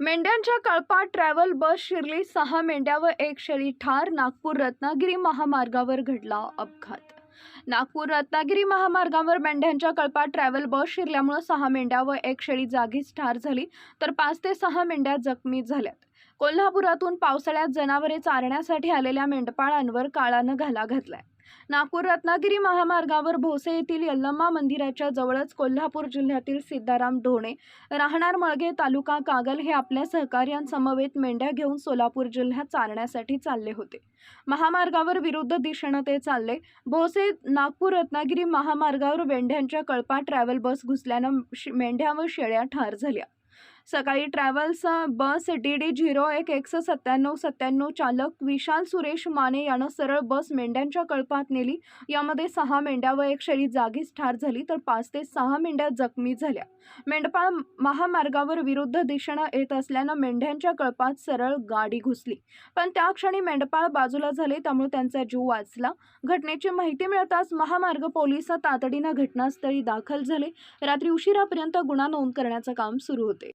मेंढ्यांच्या कळपात ट्रॅव्हल बस शिरली. सहा मेंढ्या व एक शेळी ठार. नागपूर रत्नागिरी महामार्गावर घडला अपघात. नागपूर रत्नागिरी महामार्गावर मेंढ्यांच्या कळपात ट्रॅव्हल बस शिरल्यामुळे सहा मेंढ्या व एक शेळी जागीच ठार झाली. तर पाच ते सहा मेंढ्या जखमी झाल्यात. कोल्हापुरातून पावसाळ्यात जनावरे चारण्यासाठी आलेल्या मेंढपाळांवर काळानं घाला घातलाय. नागपूर रत्नागिरी महामार्गावर भोसे येथील यल्लम्मा मंदिराच्या जवळच कोल्हापूर जिल्ह्यातील सिद्धाराम ढोणे राहणार मळगे तालुका कागल हे आपल्या सहकार्यांसमवेत मेंढ्या घेऊन सोलापूर जिल्ह्यात चालण्यासाठी चालले होते. महामार्गावर विरुद्ध दिशेनं ते चालले. भोसे नागपूर रत्नागिरी महामार्गावर मेंढ्यांच्या कळपा ट्रॅव्हल बस घुसल्यानं मेंढ्या व शेळ्या ठार झाल्या. सकाळी travels bus D D zero एक एकशे सत्त्याण्णव सत्त्याण्णव चालक विशाल सुरेश माने यानं सरळ बस मेंढ्यांच्या कळपात नेली. यामध्ये सहा मेंढ्या व एक शेळी जागीच ठार झाली तर पाच ते सहा मेंढ्या जखमी झाल्या. मेंढपाळ महामार्गावर विरुद्ध दिशेनं येत असल्यानं मेंढ्यांच्या कळपात सरळ गाडी घुसली. पण त्या क्षणी मेंढपाळ बाजूला झाले त्यामुळे त्यांचा जीव वाचला. घटनेची माहिती मिळताच महामार्ग पोलीस तातडीनं घटनास्थळी दाखल झाले. रात्री उशिरापर्यंत गुन्हा नोंद करण्याचं काम सुरू होते.